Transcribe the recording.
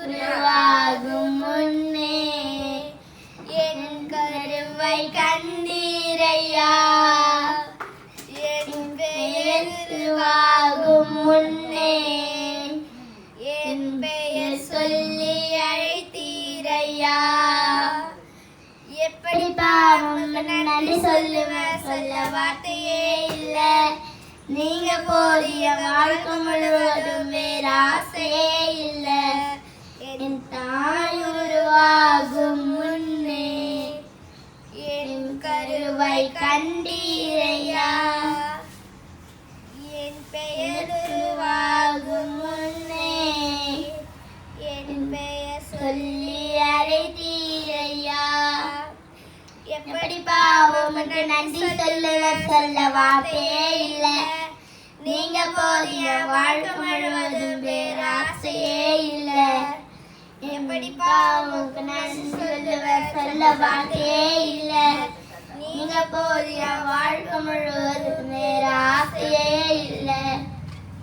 உருவாகும் முன்னே என் கருவை கண்ணீரையா என் பெயர் உருவாகும் முன்னே என் பெயர் சொல்லி அழைத்தீரையா? எப்படி பாவம் நன்றி சொல்லுவேன் சொல்ல வார்த்தையே இல்லை. நீங்க போதிய என் தாய் உருவாகும் முன்னே என் கருவை கண்டீரையா என் பெயர் உருவாகும் முன்னே என் பெயர் சொல்லி அழைத்தீரையா எப்படி பாவம் என்று நன்றி சொல்லுவர் சொல்ல வார்த்தையே இல்லை நீங்க போதிய வாழ்க்கை முழுவதும் வேற எப்படி உங்களுக்கு நன்றி சொல்லுவர் சொல்ல வார்த்தையே இல்லை. நீங்க போதிய வாழ்க்கை முழுவதும்